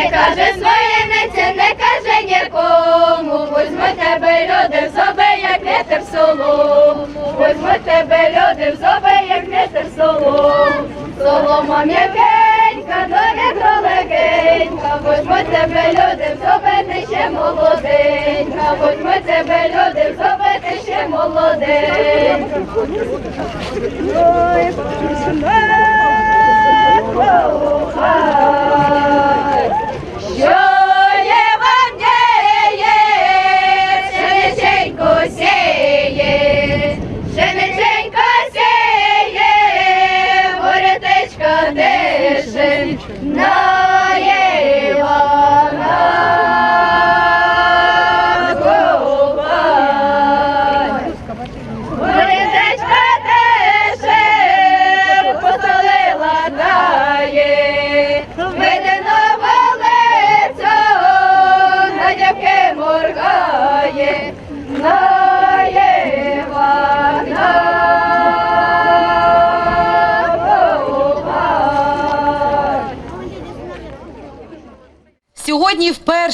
не каже своїй ненці, не каже нікому, возьму тебе люди в зуби, як вітер в солому, возьму тебе люди в зуби, як вітер в солому, солома м'якенька, довідро легенька, возьму тебе люди в зуби, ти ще молоденька, возьму тебе люди в зуби, ти ще молоденька.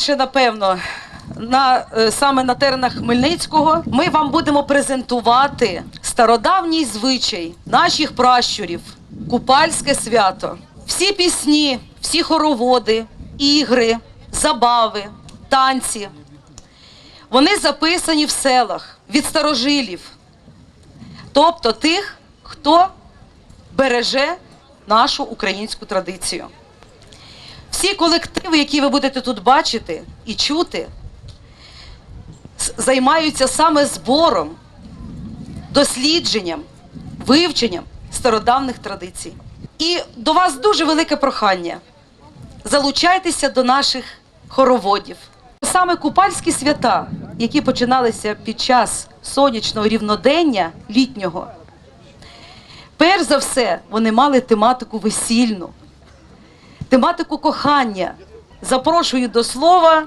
Вперше, напевно, на, е, саме на теренах Хмельницького ми вам будемо презентувати стародавній звичай наших пращурів, купальське свято. Всі пісні, всі хороводи, ігри, забави, танці. Вони записані в селах від старожилів, тобто тих, хто береже нашу українську традицію. Всі колективи, які ви будете тут бачити і чути, займаються саме збором, дослідженням, вивченням стародавних традицій. І до вас дуже велике прохання. Залучайтеся до наших хороводів. Саме купальські свята, які починалися під час сонячного рівнодення літнього, перш за все, вони мали тематику весільну тематику кохання. Запрошую до слова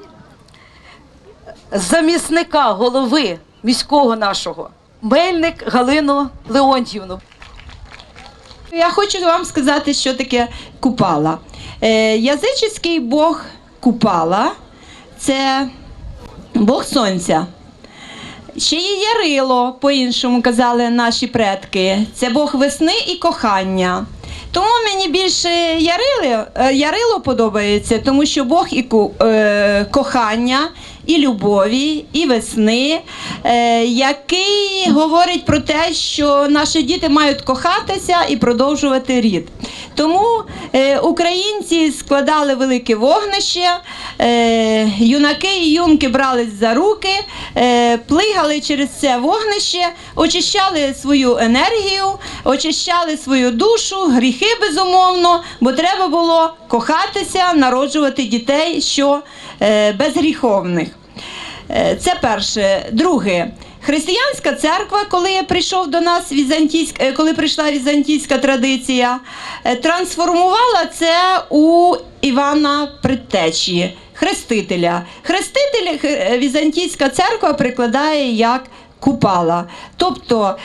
замісника голови міського нашого Мельник Галину Леонтьївну. Я хочу вам сказати, що таке купала. Е, язичний бог купала це Бог сонця. Ще є Ярило, по-іншому казали наші предки. Це Бог весни і кохання. Тому мені більше Ярили, е, Ярило подобається, тому що Бог і е, кохання, і любові, і весни, е, який говорить про те, що наші діти мають кохатися і продовжувати рід. Тому е, українці складали велике вогнище, е, юнаки і юнки брались за руки, е, плигали через це вогнище, очищали свою енергію, очищали свою душу, гріхи безумовно, бо треба було кохатися, народжувати дітей, що е, безгріховних. Е, Це перше. Друге. Християнська церква, коли прийшов до нас візантійська, е, коли прийшла візантійська традиція, е, трансформувала це у Івана Предтечі, хрестителя. Хрестителя е, візантійська церква прикладає як купала. Тобто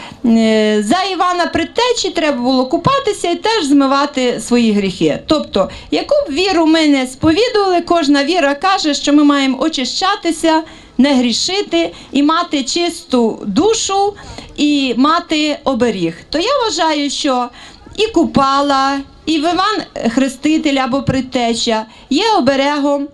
за Івана Предтечі треба було купатися і теж змивати свої гріхи. Тобто, яку б віру ми не сповідували, кожна віра каже, що ми маємо очищатися, не грішити і мати чисту душу і мати оберіг. То я вважаю, що і купала, і Виван Хреститель або притеча є оберегом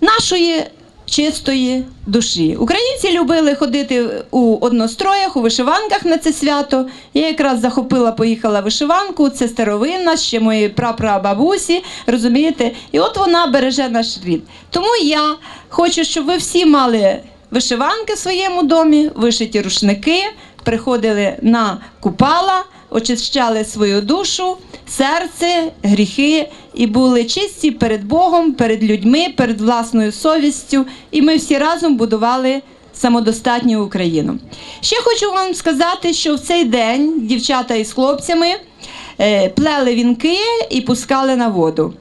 нашої чистої душі. Українці любили ходити у одностроях, у вишиванках на це свято. Я якраз захопила, поїхала вишиванку. Це старовинна, ще мої прапрабабусі, розумієте? І от вона береже наш рід. Тому я хочу, щоб ви всі мали вишиванки в своєму домі, вишиті рушники, приходили на купала, очищали свою душу, серце, гріхи і були чисті перед Богом, перед людьми, перед власною совістю. І ми всі разом будували самодостатню Україну. Ще хочу вам сказати, що в цей день дівчата із хлопцями е, плели вінки і пускали на воду.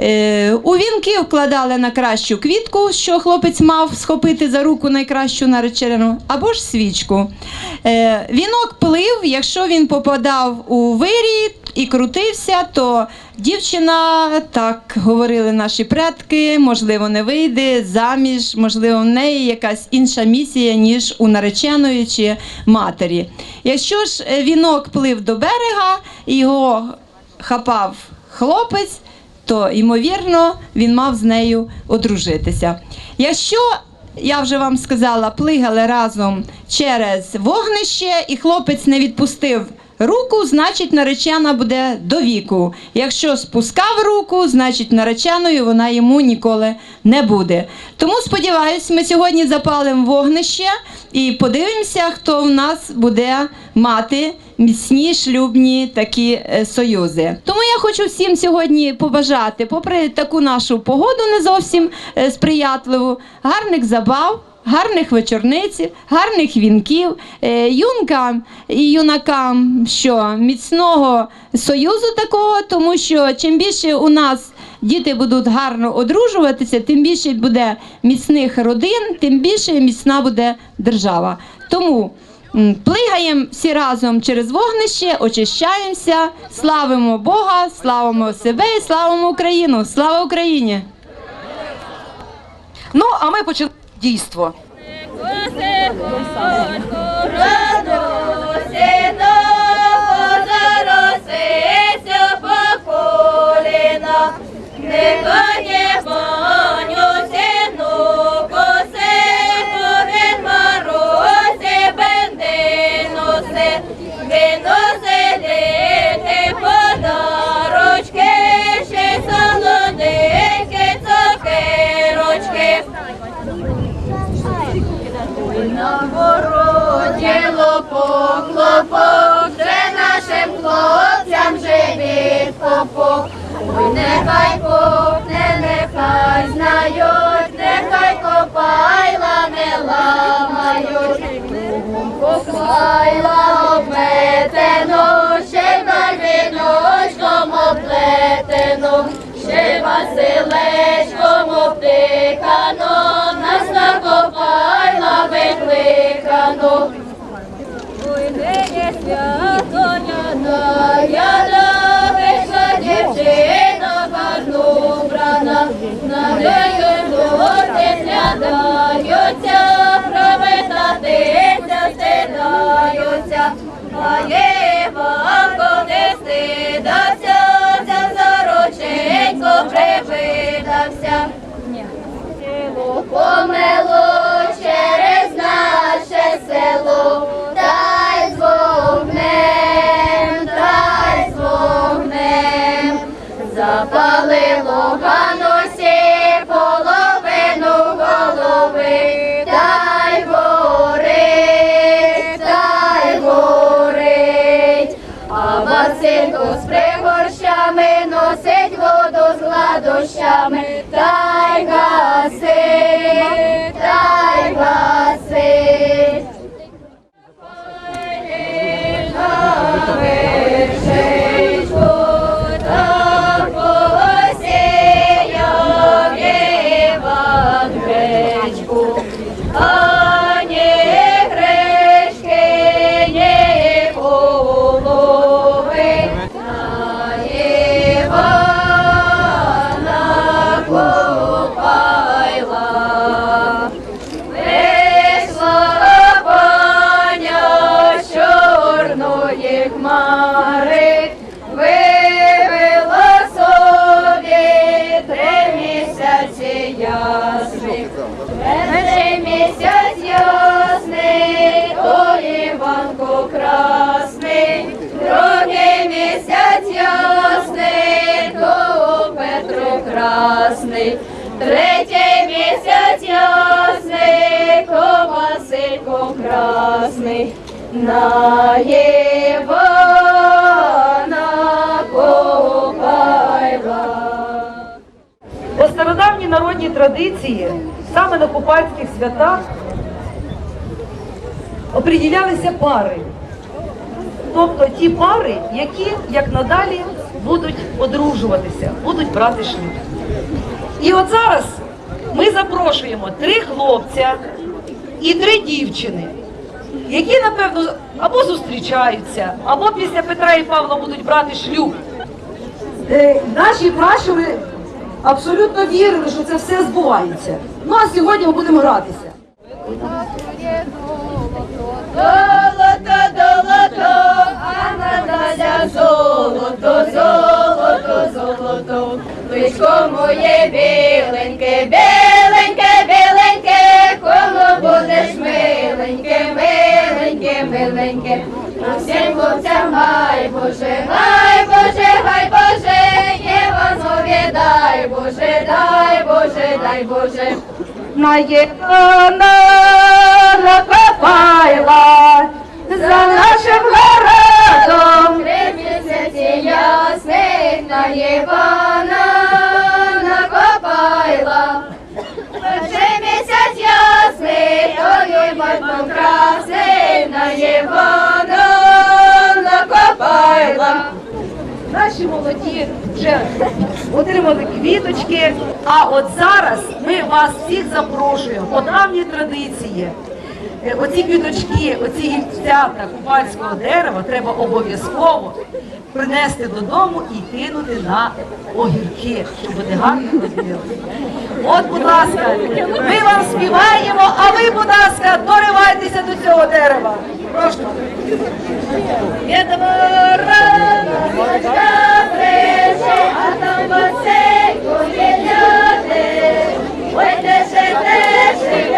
Е, У вінки вкладали на кращу квітку, що хлопець мав схопити за руку найкращу наречену, або ж свічку. Е, Вінок плив, якщо він попадав у вирій і крутився, то дівчина, так говорили наші предки, можливо, не вийде заміж, можливо, в неї якась інша місія, ніж у нареченої чи матері. Якщо ж е, вінок плив до берега його хапав хлопець, то ймовірно він мав з нею одружитися. Якщо я вже вам сказала, плигали разом через вогнище, і хлопець не відпустив руку, значить наречена буде до віку. Якщо спускав руку, значить нареченою вона йому ніколи не буде. Тому сподіваюсь, ми сьогодні запалимо вогнище і подивимося, хто в нас буде мати міцні шлюбні такі е, союзи. Тому я хочу всім сьогодні побажати, попри таку нашу погоду не зовсім е, сприятливу, гарних забав. Гарних вечорниць, гарних вінків, е, юнкам і юнакам, що міцного союзу такого, тому що чим більше у нас діти будуть гарно одружуватися, тим більше буде міцних родин, тим більше міцна буде держава. Тому плигаємо всі разом через вогнище, очищаємося, славимо Бога, славимо себе і славимо Україну. Слава Україні! Ну, а ми починаємо дійство. Подарочки, На городі лопок, лопок, вже нашим хлопцям живіт попок. Ой, нехай пухне, нехай знають, нехай копайла не ламають. Копайла обметено, ще барвіночком оплетено, ще Василечком обтикано, нас на копайла викликано. Ой, нині свято няна, яна, вийшла дівчина, гарно вбрана, на неї люди зглядаються, привітатися стидаються, а Єванко не за nombre. Tiger, sing, Tiger. По стародавній народній традиції, саме на купальських святах, оприділялися пари. Тобто ті пари, які, як надалі, будуть одружуватися, будуть брати шлюб. І от зараз ми запрошуємо три хлопця і три дівчини, які, напевно, або зустрічаються, або після Петра і Павла будуть брати шлюб. Е, Наші пращури абсолютно вірили, що це все збувається. Ну а сьогодні ми будемо гратися. Золото, золото, а Наталя золото, золото, золото. Личко моє біленьке, біленьке, будеш миленьке, миленьке, миленьке. Усім хлопцям гай Боже, гай Боже, гай Боже, Єванові дай Боже, дай Боже, дай Боже. На Євана накопайла за нашим городом. Три місяці ясних на Івана то красний на Івана накопайла. Наші молоді вже отримали квіточки. А от зараз ми вас всіх запрошуємо по давній традиції. Е, Оці квіточки, оці гільцята купальського дерева треба обов'язково принести додому і кинути на огірки, щоб вони гарно ходили. От, будь ласка, ми вам співаємо, а ви, будь ласка, доривайтеся до цього дерева. Прошу. Ворона а там басейку є люди. Ой, теше, теше,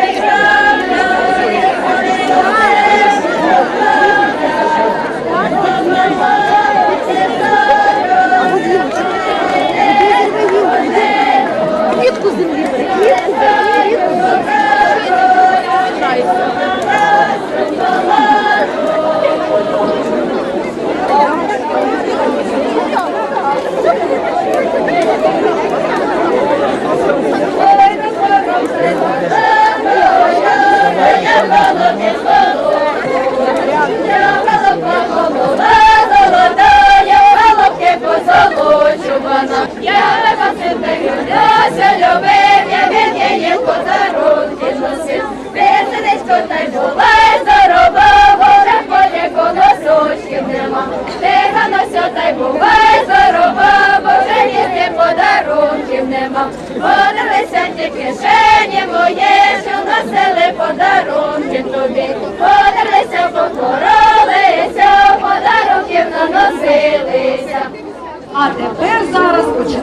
Я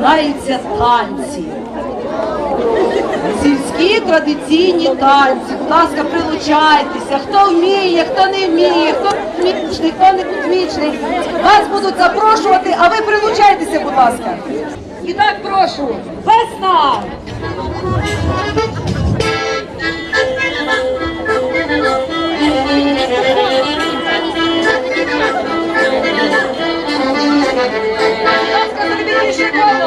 починаються танці. Сільські традиційні танці. Будь ласка, прилучайтеся. Хто вміє, хто не вміє, хто космічний, хто не космічний. Вас будуть запрошувати, а ви прилучайтеся, будь ласка. І так прошу. Весна! Будь ласка, зробіть ще коло.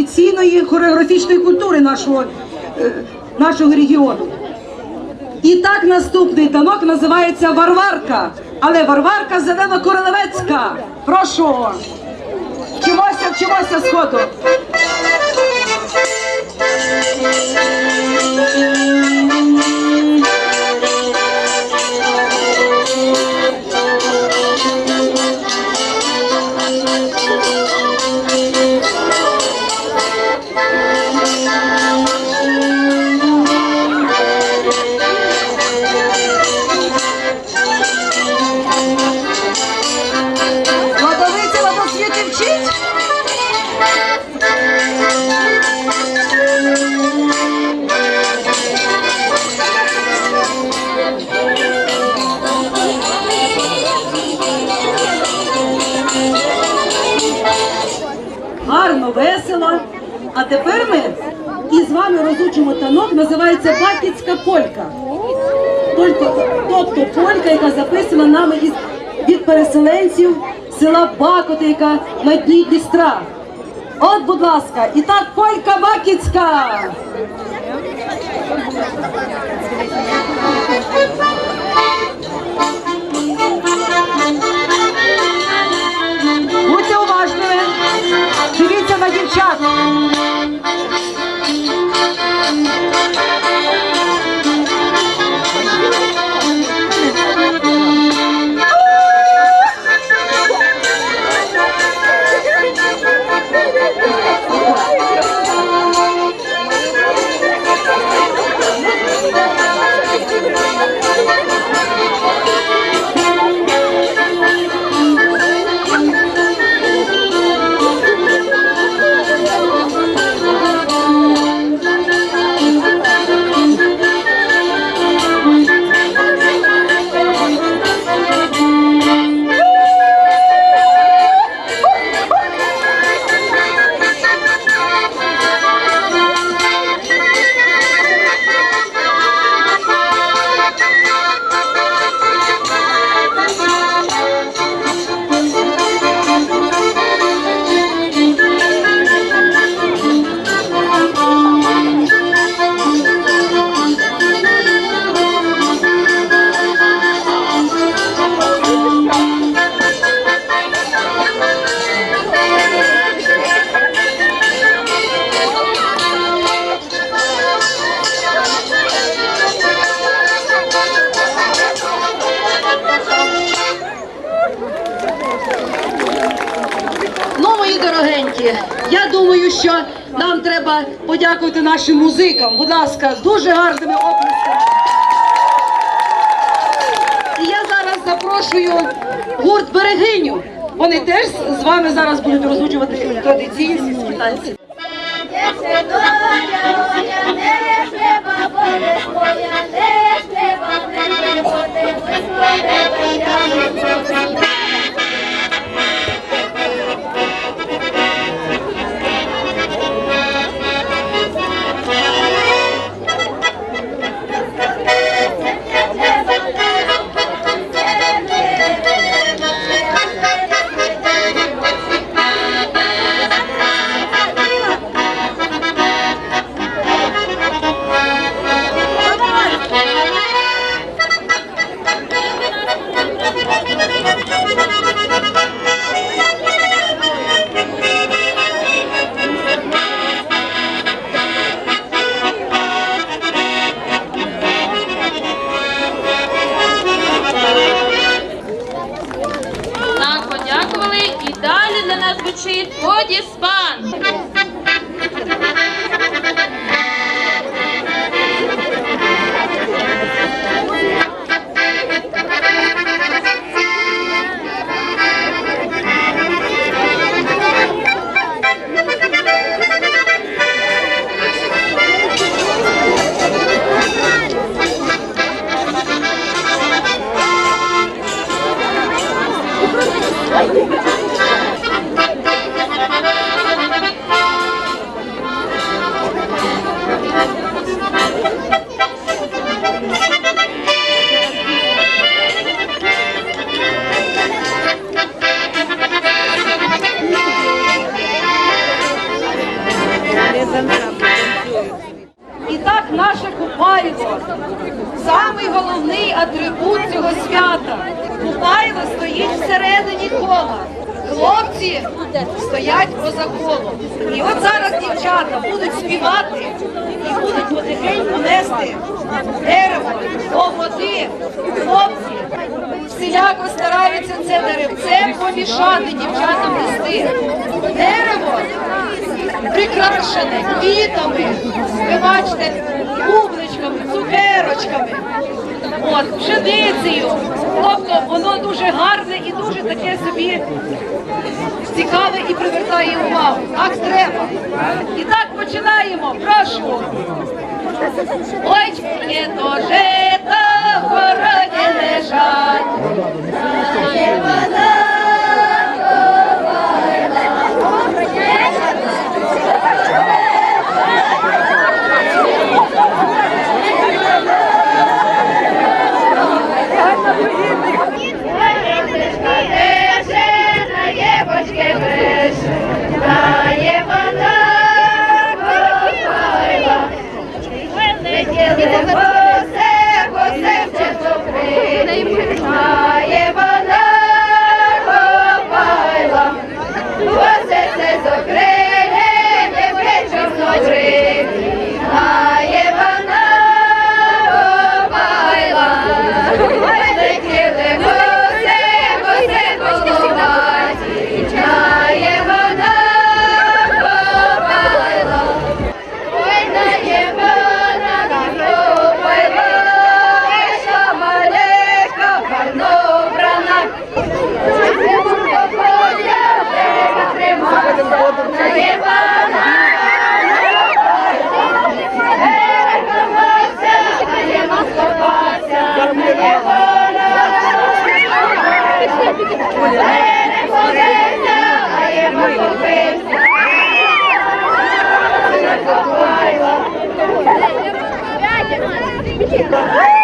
традиційної хореографічної культури нашого, е, нашого регіону. І так наступний танок називається Варварка. Але Варварка Зелено-Королевецька. Прошу. Вчимося, вчимося сходу. А тепер ми із вами розучимо танок, називається Бакітська полька. Тобто, полька, яка записана нами від переселенців села Бакоти, яка на дні Дністра. От, будь ласка, і так полька Бакітська. Музикам. Будь ласка, дуже гарними оплесками. І я зараз запрошую гурт Берегиню. Вони теж з вами зараз будуть розучувати традиційні сільські танці. Jeszcze doja, помішати дівчатам нести. Дерево прикрашене квітами, ви бачите, бубличками, цукерочками, от, пшеницею. Тобто воно дуже гарне і дуже таке собі цікаве і привертає увагу. Так треба. І так починаємо. Прошу. Ой, чиє то жито в городі лежать. Є Осе, осе, вже добре. Yeah.